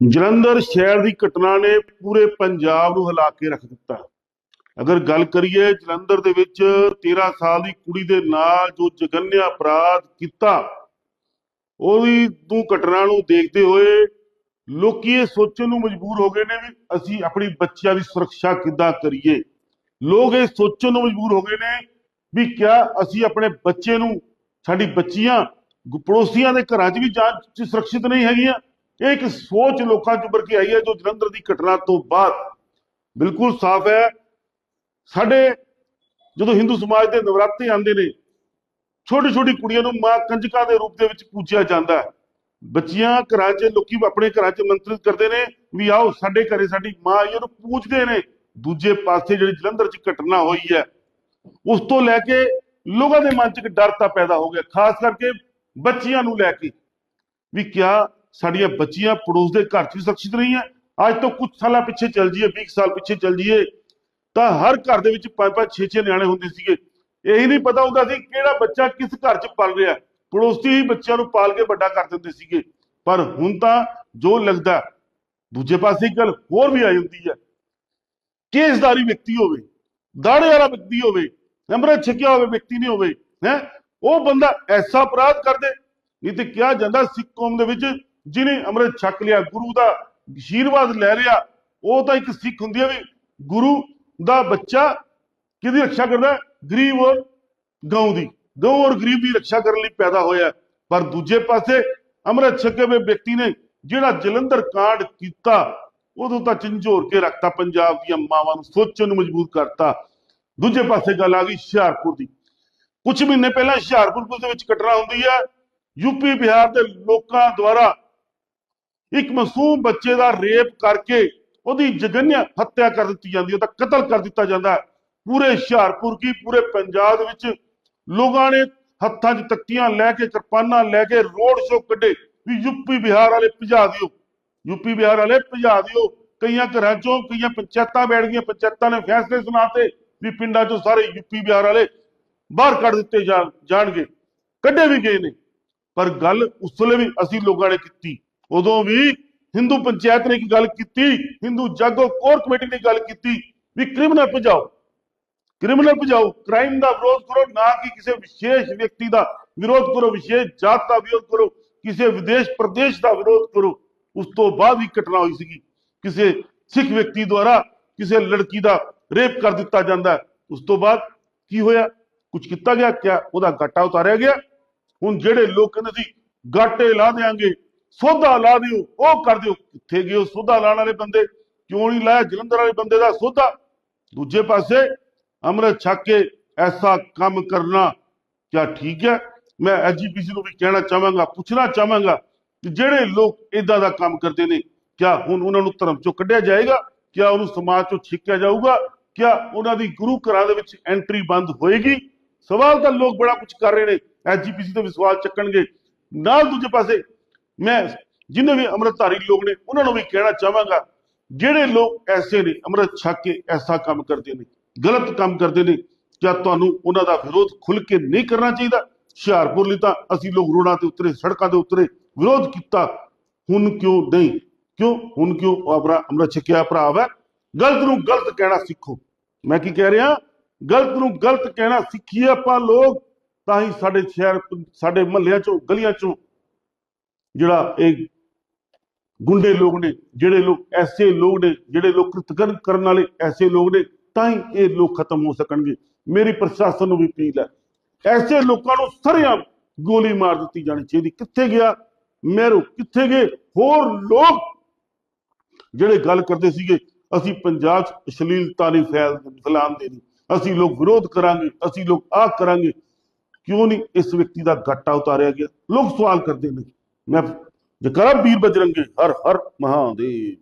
ਜਲੰਧਰ ਸ਼ਹਿਰ ਦੀ ਘਟਨਾ ਨੇ ਪੂਰੇ ਪੰਜਾਬ ਨੂੰ ਹਿਲਾ ਕੇ ਰੱਖ ਦਿੱਤਾ। ਅਗਰ ਗੱਲ ਕਰੀਏ ਜਲੰਧਰ ਦੇ ਵਿੱਚ 13 ਸਾਲ ਦੀ ਕੁੜੀ ਦੇ ਨਾਲ ਜੋ ਜਗਨਿਆ ਅਪਰਾਧ ਕੀਤਾ, ਉਹਦੀ ਤੋਂ ਘਟਨਾ ਨੂੰ ਦੇਖਦੇ ਹੋਏ ਲੋਕੀ ਇਹ ਸੋਚਣ ਨੂੰ ਮਜਬੂਰ ਹੋ ਗਏ ਨੇ ਵੀ ਅਸੀਂ ਆਪਣੀ ਬੱਚਿਆਂ ਦੀ ਸੁਰੱਖਿਆ ਕਿੱਦਾਂ ਕਰੀਏ। ਲੋਕ ਇਹ ਸੋਚਣ ਨੂੰ ਮਜਬੂਰ ਹੋ ਗਏ ਨੇ ਵੀ ਕਿਆ ਅਸੀਂ ਆਪਣੇ ਬੱਚੇ ਨੂੰ, ਸਾਡੀ ਬੱਚੀਆਂ, ਪੜੋਸੀਆਂ ਦੇ ਘਰਾਂ 'ਚ ਵੀ ਜਾਂ 'ਚ ਸੁਰੱਖਿਅਤ ਨਹੀਂ ਹੈਗੀਆਂ? ਇਹ ਇੱਕ ਸੋਚ ਲੋਕਾਂ 'ਚ ਉੱਭਰ ਕੇ ਆਈ ਹੈ ਜੋ ਜਲੰਧਰ ਦੀ ਘਟਨਾ ਤੋਂ ਬਾਅਦ ਬਿਲਕੁਲ ਸਾਫ਼ ਹੈ। ਸਾਡੇ ਜਦੋਂ ਹਿੰਦੂ ਸਮਾਜ ਦੇ ਨਵਰਾਤੇ ਆਉਂਦੇ ਨੇ ਛੋਟੀ ਛੋਟੀ ਕੁੜੀਆਂ ਨੂੰ ਮਾਂ ਕੰਜਕਾਂ ਦੇ ਰੂਪ ਦੇ ਵਿੱਚ ਪੂਜਿਆ ਜਾਂਦਾ ਹੈ। ਬੱਚੀਆਂ ਘਰਾਂ 'ਚ, ਲੋਕੀ ਆਪਣੇ ਘਰਾਂ 'ਚ ਮੰਤਰਿਤ ਕਰਦੇ ਨੇ ਵੀ ਆਓ ਸਾਡੇ ਘਰੇ ਸਾਡੀ ਮਾਂ ਆਈ, ਉਹਨੂੰ ਪੂਜਦੇ ਨੇ। ਦੂਜੇ ਪਾਸੇ ਜਿਹੜੀ ਜਲੰਧਰ 'ਚ ਘਟਨਾ ਹੋਈ ਹੈ, ਉਸ ਤੋਂ ਲੈ ਕੇ ਲੋਕਾਂ ਦੇ ਮਨ 'ਚ ਇੱਕ ਡਰ ਤਾਂ ਪੈਦਾ ਹੋ ਗਿਆ, ਖਾਸ ਕਰਕੇ ਬੱਚੀਆਂ ਨੂੰ ਲੈ ਕੇ। ਵੀ ਕਿਆ ਸਾਡੀਆਂ ਬੱਚੀਆਂ ਪੜੋਸ ਦੇ ਘਰ 'ਚ ਵੀ ਸੁਰੱਖਿਅਤ ਨਹੀਂ ਅੱਜ ਤੋਂ ਕੁਝ ਸਾਲਾਂ ਪਿੱਛੇ ਚੱਲ ਜਾਈਏ 20 ਸਾਲ ਪਿੱਛੇ ਚੱਲ ਜਾਈਏ ਤਾਂ ਹਰ ਘਰ ਦੇ ਵਿੱਚ ਪੰਜ ਪੰਜ, ਛੇ ਛੇ ਨਿਆਣੇ ਹੁੰਦੇ ਸੀਗੇ। ਇਹੀ ਨਹੀਂ ਪਤਾ ਹੁੰਦਾ ਸੀ ਕਿਹੜਾ ਬੱਚਾ ਕਿਸ ਘਰ 'ਚ ਪਲ ਰਿਹਾ। ਪੜੋਸੀ ਹੀ ਬੱਚਿਆਂ ਨੂੰ ਪਾਲ ਕੇ ਵੱਡਾ ਕਰ ਦਿੰਦੇ ਸੀਗੇ। ਪਰ ਹੁਣ ਤਾਂ ਜੋ ਲੱਗਦਾ, ਦੂਜੇ ਪਾਸੇ ਗੱਲ ਹੋਰ ਵੀ ਆ ਜਾਂਦੀ ਹੈ। ਕੇਸਦਾਰੀ ਵਿਅਕਤੀ ਹੋਵੇ, ਦਾੜੇ ਵਾਲਾ ਵਿਅਕਤੀ ਹੋਵੇ ਅੰਮ੍ਰਿਤ ਛਕਿਆ ਹੋਵੇ, ਵਿਅਕਤੀ ਨਹੀਂ ਹੋਵੇ, ਹੈ, ਉਹ ਬੰਦਾ ਐਸਾ ਅਪਰਾਧ ਕਰਦੇ, ਨਹੀਂ ਤੇ ਕਿਹਾ ਜਾਂਦਾ ਸਿੱਖ ਕੌਮ ਦੇ ਵਿੱਚ ਜਿਹਨੇ ਅੰਮ੍ਰਿਤ ਛਕ ਲਿਆ, ਗੁਰੂ ਦਾ ਆਸ਼ੀਰਵਾਦ ਲੈ ਲਿਆ, ਉਹ ਤਾਂ ਇੱਕ ਸਿੱਖ ਹੁੰਦੀ ਹੈ ਵੀ ਗੁਰੂ ਦਾ ਬੱਚਾ ਕਿਹਦੀ ਰੱਖਿਆ ਕਰਦਾ? ਗਰੀਬ ਔਰ ਗਾਉਂ ਦੀ। ਗਾਉਂ ਔਰ ਗਰੀਬ ਦੀ ਰੱਖਿਆ ਕਰਨ ਲਈ ਪੈਦਾ ਹੋਇਆ। ਪਰ ਦੂਜੇ ਪਾਸੇ ਅੰਮ੍ਰਿਤ ਛਕੇ ਹੋਏ ਵਿਅਕਤੀ ਨੇ ਜਿਹੜਾ ਜਲੰਧਰ ਕਾਂਡ ਕੀਤਾ ਉਦੋਂ ਤਾਂ ਝੰਜੋਰ ਕੇ ਰੱਖਤਾ, ਪੰਜਾਬ ਦੀਆਂ ਮਾਵਾਂ ਨੂੰ ਸੋਚਣ ਨੂੰ ਮਜਬੂਰ ਕਰਤਾ। ਦੂਜੇ ਪਾਸੇ ਗੱਲ ਆ ਗਈ ਹੁਸ਼ਿਆਰਪੁਰ ਦੀ। ਕੁਝ ਮਹੀਨੇ ਪਹਿਲਾਂ ਹੁਸ਼ਿਆਰਪੁਰ ਪੁਲਿਸ ਦੇ ਵਿੱਚ ਘਟਨਾ ਹੁੰਦੀ ਹੈ ਯੂਪੀ ਬਿਹਾਰ ਦੇ ਲੋਕਾਂ ਦੁਆਰਾ ਇੱਕ ਮਾਸੂਮ ਬੱਚੇ ਦਾ ਰੇਪ ਕਰਕੇ ਉਹਦੀ ਜਗਨਿਆ ਹੱਤਿਆ ਕਰ ਦਿੱਤੀ ਜਾਂਦੀ ਹੈ, ਉਹਦਾ ਕਤਲ ਕਰ ਦਿੱਤਾ ਜਾਂਦਾ ਹੈ। ਪੂਰੇ ਹੁਸ਼ਿਆਰਪੁਰ ਕੀ, ਪੂਰੇ ਪੰਜਾਬ ਵਿੱਚ ਲੋਕਾਂ ਨੇ ਹੱਥਾਂ 'ਚ ਤੱਕੀਆਂ ਲੈ ਕੇ, ਕਿਰਪਾਨਾਂ ਲੈ ਕੇ ਰੋਡ ਸ਼ੋਅ ਕੱਢੇ ਵੀ ਯੂਪੀ ਬਿਹਾਰ ਵਾਲੇ ਭਜਾ ਦਿਓ। ਯੂਪੀ ਬਿਹਾਰ ਵਾਲੇ ਭਜਾ ਦਿਓ। ਕਈਆਂ ਘਰਾਂ ਚੋਂ, ਕਈਆਂ ਪੰਚਾਇਤਾਂ ਬੈਠ ਗਈਆਂ, ਪੰਚਾਇਤਾਂ ਨੇ ਫੈਸਲੇ ਸੁਣਾਤੇ ਵੀ ਪਿੰਡਾਂ ਚੋਂ ਸਾਰੇ ਯੂਪੀ ਬਿਹਾਰ ਵਾਲੇ ਬਾਹਰ ਕੱਢ ਦਿੱਤੇ ਜਾਣਗੇ। ਕੱਢੇ ਵੀ ਗਏ ਨੇ। ਪਰ ਗੱਲ ਉਸ ਵੇਲੇ ਵੀ ਅਸੀਂ ਲੋਕਾਂ ਨੇ ਕੀਤੀ। ਉਦੋਂ ਵੀ ਹਿੰਦੂ ਪੰਚਾਇਤ ਨੇ ਇੱਕ ਗੱਲ ਕੀਤੀ, ਹਿੰਦੂ ਜਾਗੋ ਕੋਰ ਕਮੇਟੀ ਨੇ ਗੱਲ ਕੀਤੀ ਵੀ ਕ੍ਰਿਮੀਨਲ ਭਜਾਓ। ਕ੍ਰਿਮੀਨਲ ਭਜਾਓ ਕ੍ਰਾਈਮ ਦਾ ਵਿਰੋਧ ਕਰੋ, ਨਾ ਕਿ ਕਿਸੇ ਵਿਸ਼ੇਸ਼ ਵਿਅਕਤੀ ਦਾ ਵਿਰੋਧ ਕਰੋ, ਵਿਸ਼ੇਸ਼ ਜਾਤ ਦਾ ਵਿਰੋਧ ਕਰੋ, ਕਿਸੇ ਵਿਦੇਸ਼ ਪ੍ਰਦੇਸ਼ ਦਾ ਵਿਰੋਧ ਕਰੋ। ਉਸ ਤੋਂ ਬਾਅਦ ਵੀ ਘਟਨਾ ਹੋਈ ਸੀਗੀ। ਕਿਸੇ ਸਿੱਖ ਵਿਅਕਤੀ ਦੁਆਰਾ ਕਿਸੇ ਲੜਕੀ ਦਾ ਰੇਪ ਕਰ ਦਿੱਤਾ ਜਾਂਦਾ। ਉਸ ਤੋਂ ਬਾਅਦ ਕੀ ਹੋਇਆ? ਕੁਝ ਕੀਤਾ ਗਿਆ? ਕਿਆ? ਉਹਦਾ ਗਾਟਾ ਉਤਾਰਿਆ ਗਿਆ। ਹੁਣ ਜਿਹੜੇ ਲੋਕ ਕਹਿੰਦੇ ਸੀ ਗਾਟੇ ਲਾ ਦੇਾਂਗੇ ਸੋਧਾ ਲਾ ਦਿਓ, ਉਹ ਕਰ ਦਿਓ। ਕਿੱਥੇ ਗਏ ਉਹ ਸੋਧਾ ਲਾਉਣ ਵਾਲੇ ਬੰਦੇ? ਕਿਉਂ ਨਹੀਂ ਲਾਇਆ ਜਲੰਧਰ ਵਾਲੇ ਬੰਦੇ ਦਾ ਸੋਧਾ? ਦੂਜੇ ਪਾਸੇ ਅੰਮ੍ਰਿਤ ਛਕ ਕੇ ਐਸਾ ਕੰਮ ਕਰਨਾ ਕਿਆ ਠੀਕ ਹੈ? ਮੈਂ ਐਜੀਪੀਸੀ ਨੂੰ ਵੀ ਕਹਿਣਾ ਚਾਹਾਂਗਾ, ਪੁੱਛਣਾ ਚਾਹਾਂਗਾ ਕਿ ਜਿਹੜੇ ਲੋਕ ਇਦਾਂ ਦਾ ਕੰਮ ਕਰਦੇ ਨੇ, ਕਿਆ ਹੁਣ ਉਹਨਾਂ ਨੂੰ ਧਰਮ ਚੋਂ ਕੱਢਿਆ ਜਾਏਗਾ? ਕਿਆ ਉਹਨੂੰ ਸਮਾਜ ਚੋਂ ਛਿੱਕਿਆ ਜਾਊਗਾ? ਕਿਆ ਉਹਨਾਂ ਦੀ ਗੁਰੂ ਘਰਾਂ ਦੇ ਵਿੱਚ ਐਂਟਰੀ ਬੰਦ ਹੋਏਗੀ? ਸਵਾਲ ਤਾਂ ਲੋਕ ਬੜਾ ਕੁਝ ਕਰ ਰਹੇ ਨੇ। ਐਜੀਪੀਸੀ ਤੇ ਵੀ ਸਵਾਲ ਚੱਕਣਗੇ। ਨਾਲ ਦੂਜੇ ਪਾਸੇ ਮੈਂ ਜਿੰਨੇ ਵੀ ਅੰਮ੍ਰਿਤਧਾਰੀ ਲੋਕ ਨੇ, ਉਹਨਾਂ ਨੂੰ ਵੀ ਕਹਿਣਾ ਚਾਹਾਂਗਾ, ਜਿਹੜੇ ਲੋਕ ਐਸੇ ਨੇ, ਅੰਮ੍ਰਿਤ ਛਕ ਕੇ ਐਸਾ ਕੰਮ ਕਰਦੇ ਨੇ, ਗਲਤ ਕੰਮ ਕਰਦੇ ਨੇ ਕਿਆ ਤੁਹਾਨੂੰ ਉਹਨਾਂ ਦਾ ਵਿਰੋਧ ਖੁੱਲ ਕੇ ਨਹੀਂ ਕਰਨਾ ਚਾਹੀਦਾ। ਹੁਸ਼ਿਆਰਪੁਰ ਲਈ ਤਾਂ ਅਸੀਂ ਲੋਕ ਰੋਡਾਂ ਤੇ ਉਤਰੇ, ਸੜਕਾਂ ਤੇ ਉਤਰੇ, ਵਿਰੋਧ ਕੀਤਾ। ਹੁਣ ਕਿਉਂ ਨਹੀਂ? ਕਿਉਂ? ਹੁਣ ਕਿਉਂ ਉਹ ਆਪਣਾ ਅੰਮ੍ਰਿਤ ਛਕਿਆ ਭਰਾ ਹੈ ਗਲਤ ਨੂੰ ਗਲਤ ਕਹਿਣਾ ਸਿੱਖੋ। ਮੈਂ ਕੀ ਕਹਿ ਰਿਹਾ? ਗਲਤ ਨੂੰ ਗਲਤ ਕਹਿਣਾ ਸਿੱਖੀਏ ਆਪਾਂ ਲੋਕ, ਤਾਂ ਹੀ ਸਾਡੇ ਸ਼ਹਿਰ, ਸਾਡੇ ਮਹੱਲਿਆਂ ਚੋਂ, ਗਲੀਆਂ ਚੋਂ ਜਿਹੜਾ ਇਹ ਗੁੰਡੇ ਲੋਕ ਨੇ, ਜਿਹੜੇ ਲੋਕ, ਐਸੇ ਲੋਕ ਨੇ, ਜਿਹੜੇ ਲੋਕ ਕ੍ਰਿਤਕਰ ਕਰਨ ਵਾਲੇ ਐਸੇ ਲੋਕ ਨੇ, ਤਾਂ ਹੀ ਇਹ ਲੋਕ ਖਤਮ ਹੋ ਸਕਣਗੇ। ਮੇਰੀ ਪ੍ਰਸ਼ਾਸਨ ਨੂੰ ਵੀ ਅਪੀਲ ਹੈ, ਐਸੇ ਲੋਕਾਂ ਨੂੰ ਸਰੇਆਮ ਗੋਲੀ ਮਾਰ ਦਿੱਤੀ ਜਾਣੀ ਚਾਹੀਦੀ। ਕਿੱਥੇ ਗਿਆ? ਮਹਿਰੂ, ਕਿੱਥੇ ਗਏ? ਹੋਰ ਲੋਕ ਜਿਹੜੇ ਗੱਲ ਕਰਦੇ ਸੀਗੇ, ਅਸੀਂ ਪੰਜਾਬ 'ਚ ਅਸ਼ਲੀਲਤਾ ਨਹੀਂ ਫੈਲ, ਫੈਲਾਉਣ ਦੇਣੀ ਅਸੀਂ ਲੋਕ ਵਿਰੋਧ ਕਰਾਂਗੇ, ਅਸੀਂ ਲੋਕ ਆਹ ਕਰਾਂਗੇ। ਕਿਉਂ ਨਹੀਂ ਇਸ ਵਿਅਕਤੀ ਦਾ ਗੱਟਾ ਉਤਾਰਿਆ ਗਿਆ? ਲੋਕ ਸਵਾਲ ਕਰਦੇ ਨੇ। ਮੈਂ ਜਕਰਾ ਵੀਰ ਬਜਰੰਗੇ ਹਰ ਹਰ ਮਹਾਦੇਵ